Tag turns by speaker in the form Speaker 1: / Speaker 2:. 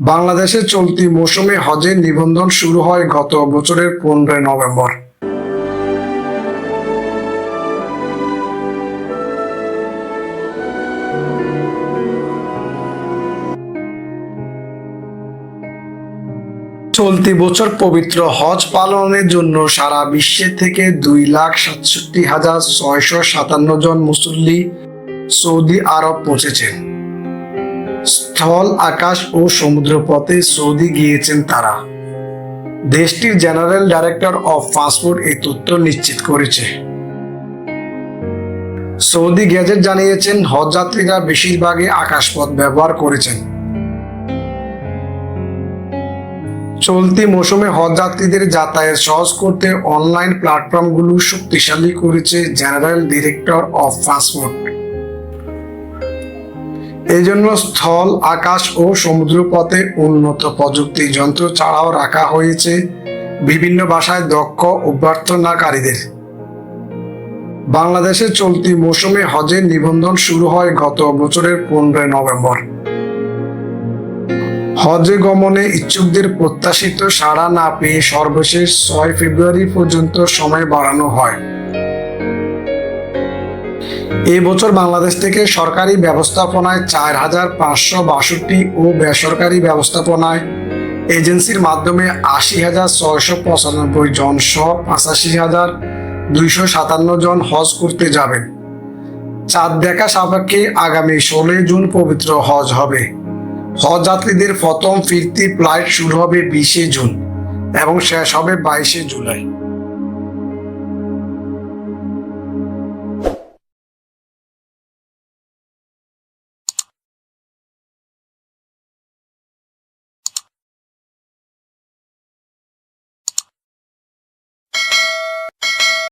Speaker 1: বাংলাদেশে চলতি মৌসুমে হজের নিবন্ধন শুরু হয় গত বছরের পনেরোই নভেম্বর। চলতি বছর পবিত্র হজ পালনের জন্য সারা বিশ্বের থেকে দুই লাখ সাতষট্টি হাজার ছয়শো সাতান্ন জন মুসল্লি সৌদি আরব পৌঁছেছেন। স্থল, আকাশ ও সমুদ্রপথে সৌদি গিয়েছেন তারা। দেশটির জেনারেল ডাইরেক্টর অফ পাসপোর্ট এই তথ্য নিশ্চিত করেছে। সৌদি গেজেট জানিয়েছেন, হজ যাত্রীরা বেশিরভাগই আকাশপথ ব্যবহার করেছেন। চলতি মৌসুমে হজ যাত্রীদের যাতায়াত সহজ করতে অনলাইন প্ল্যাটফর্মগুলো শক্তিশালী করেছে জেনারেল ডিরেক্টর অফ পাসপোর্ট। এই জন্য স্থল, আকাশ ও সমুদ্রপথে উন্নত প্রযুক্তি যন্ত্র ছাড়াও রাখা হয়েছে বিভিন্ন ভাষায় দক্ষ অভ্যর্থনাকারীদের। বাংলাদেশে চলতি মৌসুমে হজের নিবন্ধন শুরু হয় গত বছরের পনেরোই নভেম্বর। হজে গমনে ইচ্ছুকদের প্রত্যাশিত সাড়া না পেয়ে সর্বশেষ ছয় ফেব্রুয়ারি পর্যন্ত সময় বাড়ানো হয়। এই বছর বাংলাদেশ থেকে সরকারি ব্যবস্থাপনায় চার হাজার পাঁচশো বাষট্টি ও বেসরকারি ব্যবস্থাপনায় এজেন্সির মাধ্যমে আশি হাজার ছয়শো পঁচানব্বই জন সহ পঁচাশি হাজার দুইশো সাতান্ন জন হজ করতে যাবেন। চাঁদ দেখা সাপেক্ষে আগামী ষোলোই জুন পবিত্র হজ হবে। হজ যাত্রীদের প্রথম ফিরতি ফ্লাইট শুরু হবে বিশে জুন এবং শেষ হবে বাইশে জুলাই।